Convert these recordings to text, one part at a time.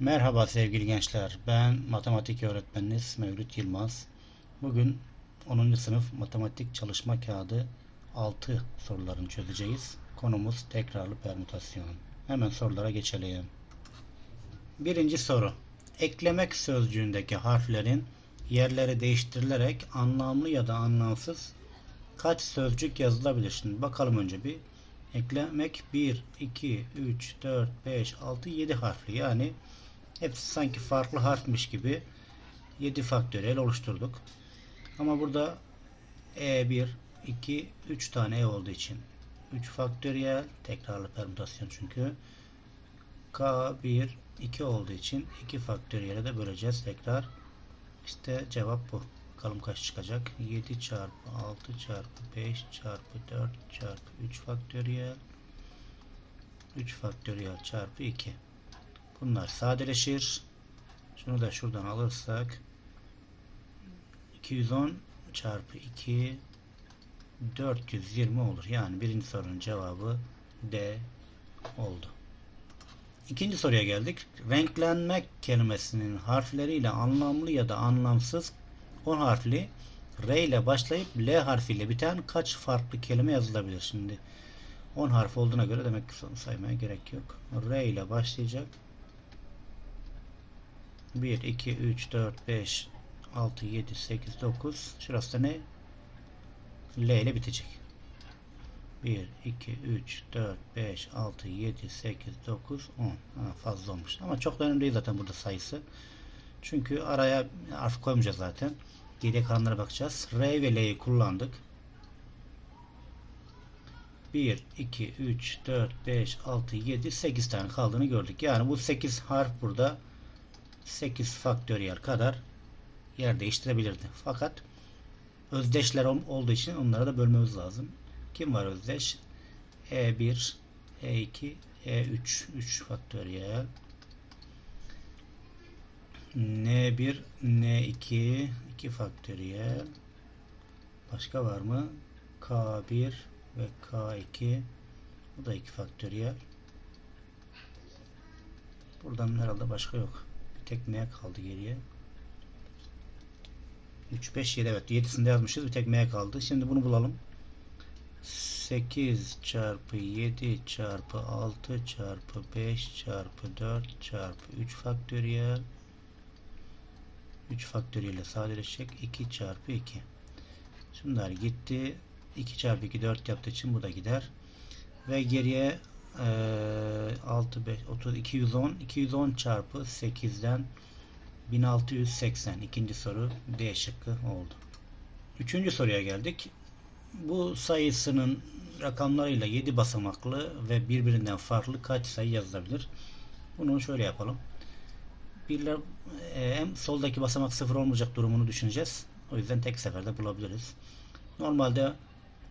Merhaba sevgili gençler. Ben matematik öğretmeniniz Mevlüt Yılmaz. Bugün 10. sınıf matematik çalışma kağıdı 6 sorularını çözeceğiz. Konumuz tekrarlı permütasyon. Hemen sorulara geçelim. Birinci soru. Eklemek sözcüğündeki harflerin yerleri değiştirilerek anlamlı ya da anlamsız kaç sözcük yazılabilir? Şimdi bakalım önce bir. Eklemek 1, 2, 3, 4, 5, 6, 7 harfli. Yani hepsi sanki farklı harfmiş gibi 7 faktöriyel oluşturduk. Ama burada E1, 2, 3 tane E olduğu için 3 faktöriyel tekrarlı permütasyon çünkü K1, 2 olduğu için 2 faktöriyele de böleceğiz tekrar. İşte cevap bu. Bakalım kaç çıkacak? 7 çarpı 6 çarpı 5 çarpı 4 çarpı 3 faktöriyel 3 faktöriyel çarpı 2. Bunlar sadeleşir. Şunu da şuradan alırsak 210 çarpı 2 420 olur. Yani birinci sorunun cevabı D oldu. İkinci soruya geldik. Renklenmek kelimesinin harfleriyle anlamlı ya da anlamsız 10 harfli R ile başlayıp L harfiyle biten kaç farklı kelime yazılabilir? Şimdi 10 harf olduğuna göre demek ki sonu saymaya gerek yok. R ile başlayacak. 1, 2, 3, 4, 5, 6, 7, 8, 9. Şurası da ne? L ile bitecek. 1, 2, 3, 4, 5, 6, 7, 8, 9, 10. Ha, fazla olmuş. Ama çok da önemli değil zaten burada sayısı. Çünkü araya harf koymayacağız zaten. Geriye kalanlara bakacağız. R ve L'yi kullandık. 1, 2, 3, 4, 5, 6, 7, 8 tane kaldığını gördük. Yani bu 8 harf burada 8 faktöriyel kadar yer değiştirebilirdi. Fakat özdeşler olduğu için onlara da bölmemiz lazım. Kim var özdeş? E1, E2, E3. 3 faktöriyel. N1, N2, 2 faktöriyel. Başka var mı? K1 ve K2. Bu da 2 faktöriyel. Buradan herhalde başka yok. Tek M kaldı geriye. 3, 5, 7 evet 7'sinde yazmışız. Bir tek M kaldı. Şimdi bunu bulalım. 8 çarpı 7 çarpı 6 çarpı 5 çarpı 4 çarpı 3 faktöriyel 3 faktöriyel sadeleşecek 2 çarpı 2 şunlar gitti 2 çarpı 2 4 yaptığı için bu da gider ve geriye e, 6 5 30 210 210 çarpı 8'den 1680 ikinci soru D şıkkı oldu. Üçüncü soruya geldik. Bu sayısının rakamlarıyla 7 basamaklı ve birbirinden farklı kaç sayı yazılabilir? Bunu şöyle yapalım. Birler, e, hem soldaki basamak sıfır olmayacak durumunu düşüneceğiz. O yüzden tek seferde bulabiliriz. Normalde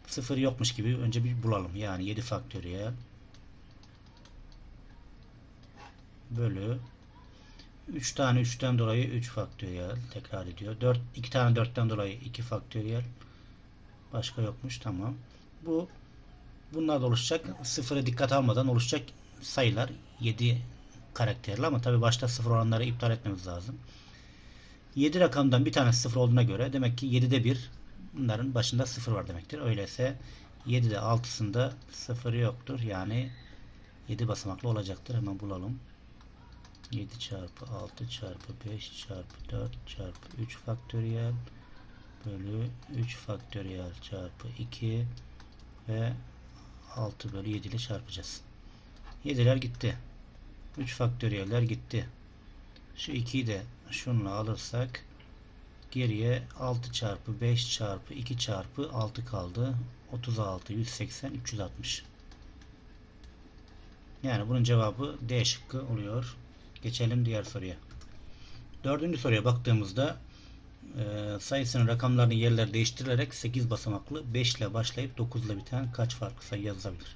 sıfır yokmuş gibi önce bir bulalım. Yani 7 faktöriyel bölü 3 tane 3'ten dolayı 3 faktöriyel tekrar ediyor. 4 2 tane 4'ten dolayı 2 faktöriyel başka yokmuş tamam. Bu bunlar da oluşacak. Sıfıra dikkat almadan oluşacak sayılar 7 karakterli ama tabi başta sıfır olanları iptal etmemiz lazım. 7 rakamdan bir tanesi sıfır olduğuna göre demek ki 7'de 1 bunların başında sıfır var demektir. Öyleyse 7'de 6'sında sıfır yoktur. Yani 7 basamaklı olacaktır. Hemen bulalım. 7 çarpı 6 çarpı 5 çarpı 4 çarpı 3 faktöriyel bölü 3 faktöriyel çarpı 2 ve 6 bölü 7 ile çarpacağız. 7'ler gitti. 3 faktöriyeller gitti. Şu 2'yi de şunla alırsak geriye 6 çarpı 5 çarpı 2 çarpı 6 kaldı. 36, 180, 360. Yani bunun cevabı D şıkkı oluyor. Geçelim diğer soruya. Dördüncü soruya baktığımızda e, sayısının rakamlarını yerler değiştirilerek 8 basamaklı 5 ile başlayıp 9 ile biten kaç farklı sayı yazılabilir?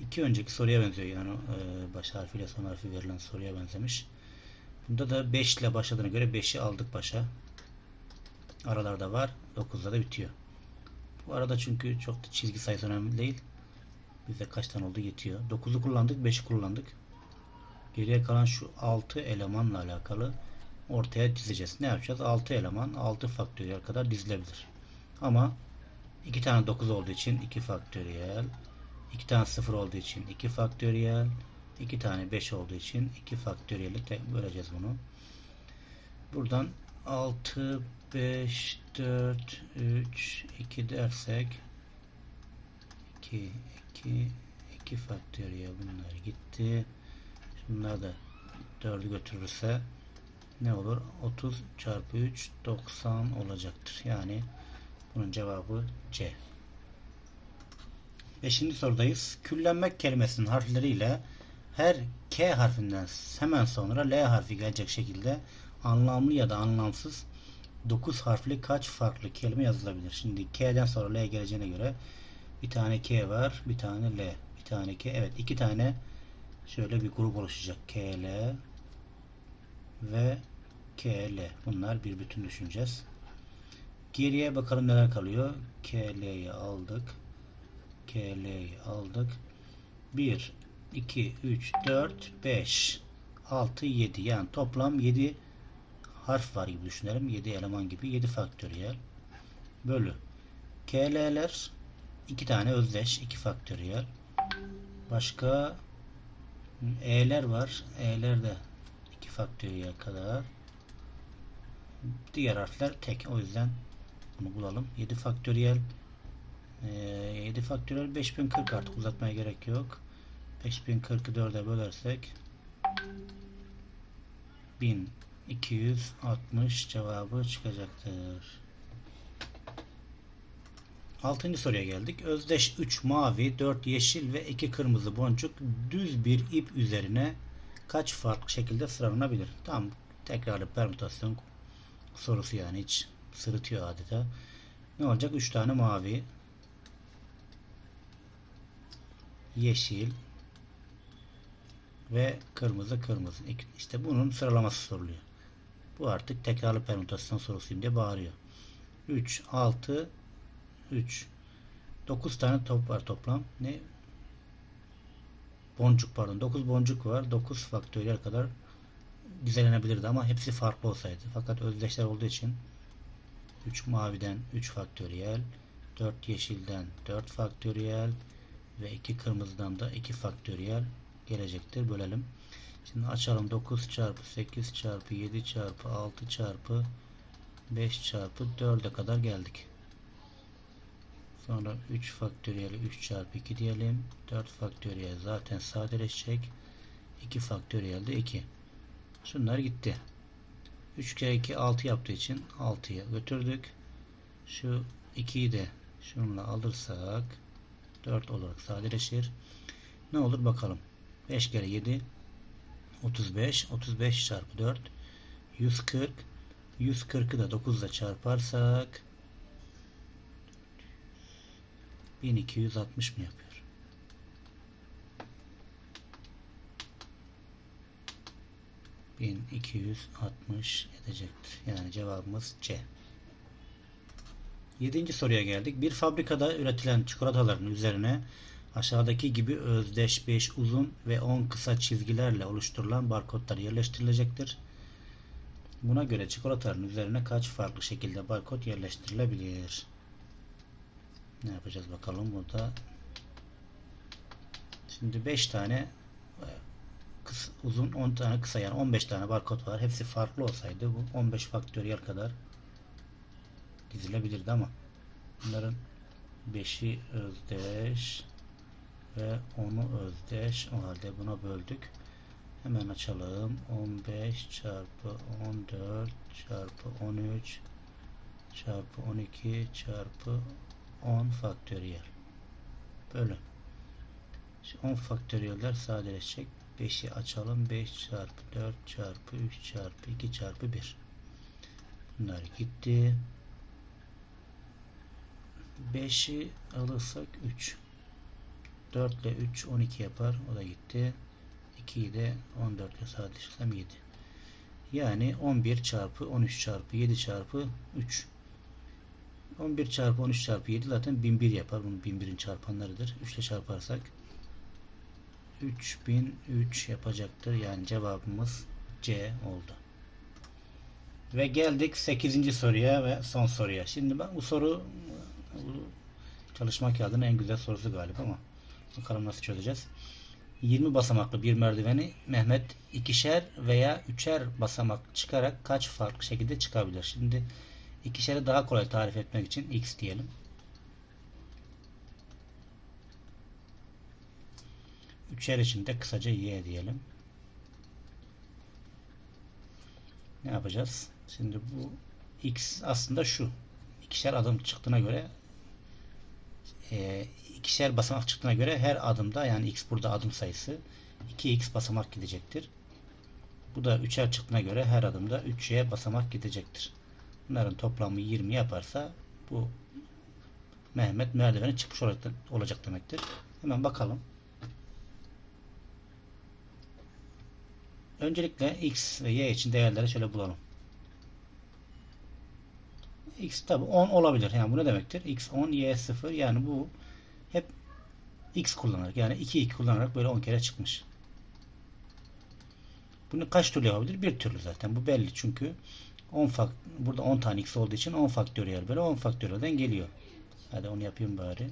İki önceki soruya benziyor yani e, baş harfiyle son harfi verilen soruya benzemiş. Bunda da 5 ile başladığına göre 5'i aldık başa. Aralarda var. 9'da da bitiyor. Bu arada çünkü çok da çizgi sayısı önemli değil. Bize kaç tane oldu yetiyor. 9'u kullandık. 5'i kullandık. Geriye kalan şu 6 elemanla alakalı ortaya dizeceğiz. Ne yapacağız? 6 eleman 6 faktöriyel kadar dizilebilir. Ama 2 tane 9 olduğu için 2 faktöriyel, 2 tane 0 olduğu için 2 faktöriyel, 2 tane 5 olduğu için 2 faktöriyeli böleceğiz bunu. Buradan 6, 5, 4, 3, 2 dersek 2, 2, 2 faktöriyel bunlar gitti. Şunlar da 4'ü götürürse ne olur? 30 çarpı 3 90 olacaktır. Yani bunun cevabı C. Beşinci sorudayız. Küllenmek kelimesinin harfleriyle her K harfinden hemen sonra L harfi gelecek şekilde anlamlı ya da anlamsız 9 harfli kaç farklı kelime yazılabilir? Şimdi K'den sonra L geleceğine göre bir tane K var, bir tane L, bir tane K. Evet, iki tane şöyle bir grup oluşacak. K, L ve K, L. Bunlar bir bütün düşüneceğiz. Geriye bakalım neler kalıyor. K, L'yi aldık. K, L'yi aldık. 1, 2, 3, 4, 5, 6, 7. Yani toplam 7 harf var gibi düşünelim. 7 eleman gibi. 7 faktöriyel. Bölü. KL'ler 2 tane özdeş. 2 faktöriyel. Başka E'ler var. E'ler de 2 faktöriyel kadar. Diğer harfler tek. O yüzden bunu bulalım. 7 faktöriyel e, 7 faktöriyel 5040 artık uzatmaya gerek yok. 5040'ı 4'e bölersek 1260 cevabı çıkacaktır. Altıncı soruya geldik. Özdeş 3 mavi, 4 yeşil ve 2 kırmızı boncuk düz bir ip üzerine kaç farklı şekilde sıralanabilir? Tam tekrarlı permütasyon sorusu yani hiç sırıtıyor adeta. Ne olacak? 3 tane mavi, yeşil ve kırmızı kırmızı. İşte bunun sıralaması soruluyor. Bu artık tekrarlı permütasyon sorusuyum diye bağırıyor. 3, 6, 3. 9 tane top var toplam. Ne? Boncuk pardon. 9 boncuk var. 9 faktöriyel kadar dizelenebilirdi ama hepsi farklı olsaydı. Fakat özdeşler olduğu için 3 maviden 3 faktöriyel, 4 yeşilden 4 faktöriyel ve 2 kırmızıdan da 2 faktöriyel gelecektir. Bölelim. Şimdi açalım 9 çarpı 8 çarpı 7 çarpı 6 çarpı 5 çarpı 4'e kadar geldik. Sonra 3 faktöriyeli 3 çarpı 2 diyelim. 4 faktöriyel zaten sadeleşecek. 2 faktöriyel de 2. Şunlar gitti. 3 kere 2 6 yaptığı için 6'ya götürdük. Şu 2'yi de şununla alırsak 4 olarak sadeleşir. Ne olur bakalım. 5 kere 7 35 35 çarpı 4 140 140'ı da 9 ile çarparsak 1260 mı yapıyor? bin iki yüz altmış edecektir. Yani cevabımız C. Yedinci soruya geldik. Bir fabrikada üretilen çikolataların üzerine aşağıdaki gibi özdeş 5 uzun ve 10 kısa çizgilerle oluşturulan barkodlar yerleştirilecektir. Buna göre çikolataların üzerine kaç farklı şekilde barkod yerleştirilebilir? Ne yapacağız bakalım burada. Şimdi 5 tane kısa, uzun 10 tane kısa yani 15 tane barkod var. Hepsi farklı olsaydı bu 15 faktöriyel kadar dizilebilirdi ama bunların 5'i özdeş ve onu özdeş o halde buna böldük. Hemen açalım. 15 çarpı 14 çarpı 13 çarpı 12 çarpı 10 faktöriyel bölü. Şimdi 10 faktöriyeller sadeleşecek. 5'i açalım. 5 çarpı 4 çarpı 3 çarpı 2 çarpı 1. Bunlar gitti. 5'i alırsak 3. 4 ile 3 12 yapar. O da gitti. 2'yi de 14 ile sadeleştirsem 7. Yani 11 çarpı 13 çarpı 7 çarpı 3. 11 çarpı 13 çarpı 7 zaten 1001 yapar. Bunun 1001'in çarpanlarıdır. 3 ile çarparsak 3003 yapacaktır. Yani cevabımız C oldu. Ve geldik 8. soruya ve son soruya. Şimdi ben bu soru çalışma kağıdının en güzel sorusu galiba ama bakalım nasıl çözeceğiz. 20 basamaklı bir merdiveni Mehmet ikişer veya üçer basamak çıkarak kaç farklı şekilde çıkabilir? Şimdi ikişeri daha kolay tarif etmek için x diyelim. Üçer için de kısaca y diyelim. Ne yapacağız? Şimdi bu x aslında şu. İkişer adım çıktığına göre e, ikişer basamak çıktığına göre her adımda yani x burada adım sayısı 2x basamak gidecektir. Bu da üçer çıktığına göre her adımda 3y basamak gidecektir. Bunların toplamı 20 yaparsa bu Mehmet merdiveni çıkmış olacak demektir. Hemen bakalım. Öncelikle x ve y için değerleri şöyle bulalım. x tabi 10 olabilir. Yani bu ne demektir? x 10, y 0. Yani bu hep x kullanarak yani 2 2 kullanarak böyle 10 kere çıkmış. Bunu kaç türlü yapabilir? Bir türlü zaten. Bu belli çünkü 10 fakt burada 10 tane x olduğu için 10 faktöriyel böyle 10 faktöriyelden geliyor. Hadi onu yapayım bari.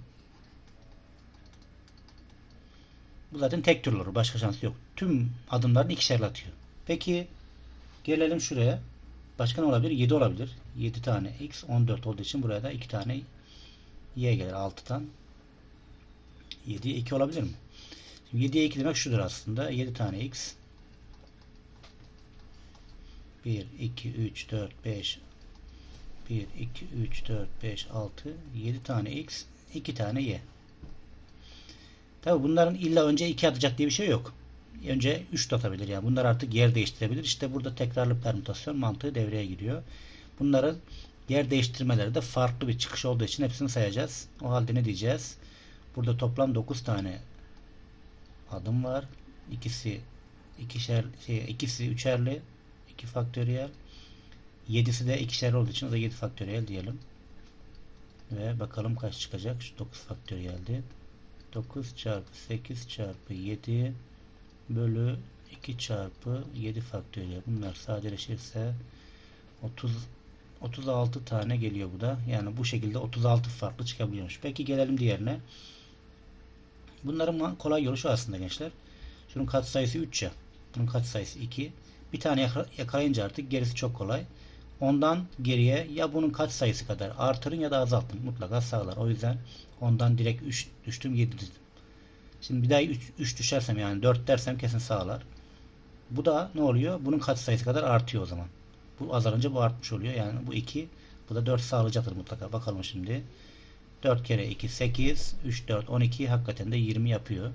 Bu zaten tek türlü olur. Başka şansı yok. Tüm adımların ikişerli atıyor. Peki gelelim şuraya. Başka ne olabilir? 7 olabilir. 7 tane x 14 olduğu için buraya da 2 tane y gelir 6'dan. 7'ye 2 olabilir mi? Şimdi 7'ye 2 demek şudur aslında. 7 tane x 1, 2, 3, 4, 5 1, 2, 3, 4, 5, 6 7 tane x 2 tane y. Tabi bunların illa önce 2 atacak diye bir şey yok. Önce 3 de atabilir yani. Bunlar artık yer değiştirebilir. İşte burada tekrarlı permütasyon mantığı devreye giriyor. Bunların yer değiştirmeleri de farklı bir çıkış olduğu için hepsini sayacağız. O halde ne diyeceğiz? Burada toplam 9 tane adım var. İkisi ikişer şey ikisi üçerli 2 faktöriyel 7'si de ikişer olduğu için o da 7 faktöriyel diyelim. Ve bakalım kaç çıkacak. Şu 9 faktöriyeldi. 9 çarpı 8 çarpı 7 bölü 2 çarpı 7 faktöriyel. Bunlar sadeleşirse 30 36 tane geliyor bu da. Yani bu şekilde 36 farklı çıkabiliyormuş. Peki gelelim diğerine. Bunların kolay yolu şu aslında gençler. Şunun katsayısı 3 ya. Bunun katsayısı 2. Bir tane yakalayınca artık gerisi çok kolay. Ondan geriye ya bunun kaç sayısı kadar artırın ya da azaltın. Mutlaka sağlar. O yüzden ondan direkt 3 düştüm 7 dedim. Şimdi bir daha 3, 3 düşersem yani 4 dersem kesin sağlar. Bu da ne oluyor? Bunun kaç sayısı kadar artıyor o zaman. Bu azalınca bu artmış oluyor. Yani bu 2 bu da 4 sağlayacaktır mutlaka. Bakalım şimdi. 4 kere 2 8 3 4 12 hakikaten de 20 yapıyor.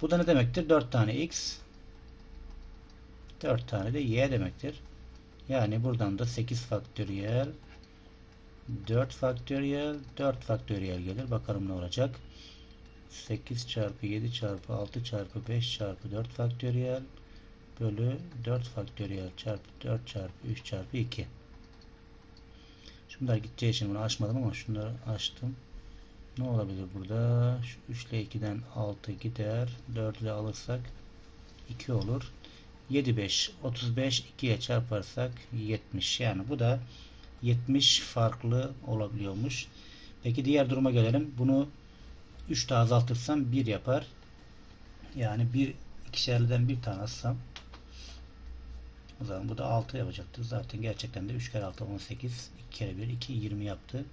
Bu da ne demektir? 4 tane x 4 tane de y demektir. Yani buradan da 8 faktöriyel 4 faktöriyel 4 faktöriyel gelir. Bakalım ne olacak. 8 çarpı 7 çarpı 6 çarpı 5 çarpı 4 faktöriyel bölü 4 faktöriyel çarpı 4 çarpı 3 çarpı 2. Şunlar gideceği için bunu açmadım ama şunları açtım. Ne olabilir burada? Şu 3 ile 2'den 6 gider. 4 ile alırsak 2 olur. 7 5 35 2'ye çarparsak 70 yani bu da 70 farklı olabiliyormuş. Peki diğer duruma gelelim. Bunu 3 daha azaltırsam 1 yapar. Yani bir ikişerliden bir tane alsam o zaman bu da 6 yapacaktır. Zaten gerçekten de 3 kere 6 18 2 kere 1 2 20 yaptı.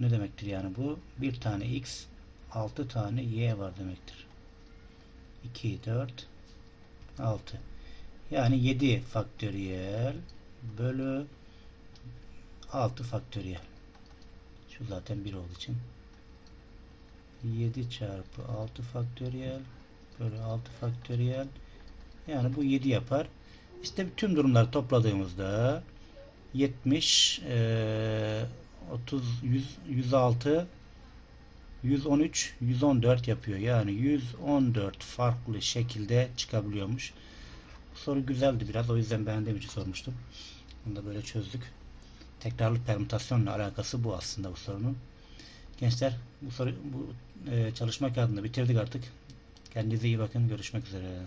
Ne demektir yani bu? Bir tane x 6 tane y var demektir. 2 4 6 yani 7 faktöriyel bölü 6 faktöriyel. Şu zaten 1 olduğu için. 7 çarpı 6 faktöriyel bölü 6 faktöriyel. Yani bu 7 yapar. İşte tüm durumları topladığımızda 70 e, 30 100, 106 113 114 yapıyor. Yani 114 farklı şekilde çıkabiliyormuş. Bu soru güzeldi biraz. O yüzden beğendiğim için sormuştum. Bunu da böyle çözdük. Tekrarlı permütasyonla alakası bu aslında bu sorunun. Gençler bu soru bu e, çalışma kağıdını bitirdik artık. Kendinize iyi bakın. Görüşmek üzere.